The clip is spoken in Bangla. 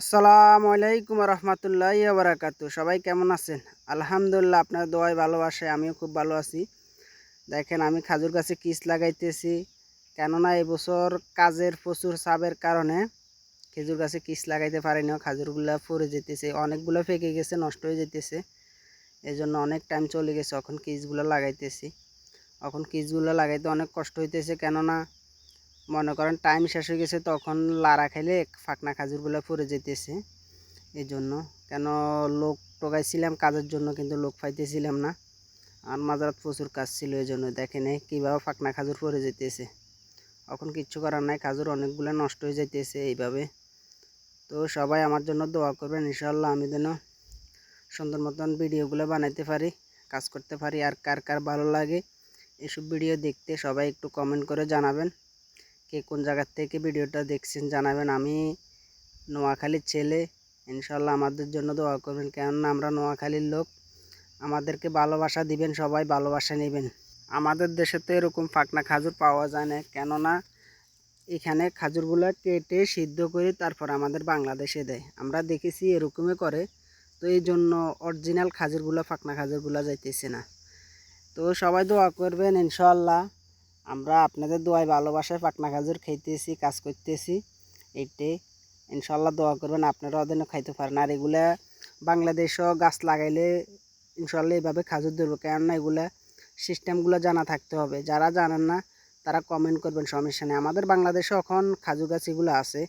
আসসালামু আলাইকুম রহমতুল্লাহ বারাকাতু সবাই কেমন আছেন? আলহামদুলিল্লাহ আপনার দোয়ায় ভালোবাসে আমিও খুব ভালো আছি। দেখেন আমি খাজুর গাছে কিস লাগাইতেছি। কেননা এবছর কাজের প্রচুর চাপের কারণে খেজুর গাছে কিস লাগাইতে পারিনি খাজুরগুলো পড়ে যেতেছে, অনেকগুলো ফেঁকে গেছে, নষ্ট হয়ে যেতেছে। এই জন্য অনেক টাইম চলে গেছে, এখন কিসগুলো লাগাইতেছি। এখন কিসগুলো লাগাইতে অনেক কষ্ট হইতেছে, কেননা মনে করেন টাইম শেষ হয়ে গেছে, তখন লারা খাইলে ফাঁকনা খাজুরগুলো পড়ে যেতেছে। এই জন্য কেন লোক টোকাইছিলাম কাজের জন্য, কিন্তু লোক পাইতেছিলাম না। আর মাজারাত প্রচুর কাজ ছিল এই জন্য দেখেন কীভাবে ফাঁকনা খাজুর পড়ে যেতেছে। এখন কিচ্ছু করার নাই, খাজুর অনেকগুলো নষ্ট হয়ে যাইতেছে এইভাবে। তো সবাই আমার জন্য দোয়া করবেন ইনশাল্লাহ আমি যেন সুন্দর মতন ভিডিওগুলো বানাইতে পারি, কাজ করতে পারি, আর কার কার ভালো লাগে, এসব ভিডিও দেখতে সবাই একটু কমেন্ট করে জানাবেন। কে কোন জায়গার থেকে ভিডিওটা দেখছেন জানাবেন। আমি নোয়াখালীর ছেলে ইনশাল্লাহ আমাদের জন্য দোয়া করবেন। কেননা আমরা নোয়াখালীর লোক, আমাদেরকে ভালোবাসা দিবেন, সবাই ভালোবাসা নেবেন। আমাদের দেশে তো এরকম ফাঁকনা খাজুর পাওয়া যায় না। কেননা এখানে খাজুরগুলো কেটে সিদ্ধ করে তারপর আমাদের বাংলাদেশে দেয়। আমরা দেখেছি এরকমই করে। তো এই জন্য অরিজিনাল খাজুরগুলো, ফাঁকনা খাজুরগুলো যাইতেছে না। তো সবাই দোয়া করবেন ইনশাল্লাহ আমরা আপনাদের দোয়ায় ভালোবাসায় পাকনা খাজুর খাইতেছি, কাজ করতেছি। এটাই ইনশাল্লাহ দোয়া করবেন আপনারা ওদের খাইতে পারেন। আর এগুলা বাংলাদেশও গাছ লাগাইলে ইনশাল্লাহ এইভাবে খাজুর ধরবো। কেননা এগুলা সিস্টেমগুলো জানা থাকতে হবে। যারা জানেন না, তারা কমেন্ট করবেন, সমস্যা নেই। আমাদের বাংলাদেশে এখন খাজু গাছ এগুলো আছে।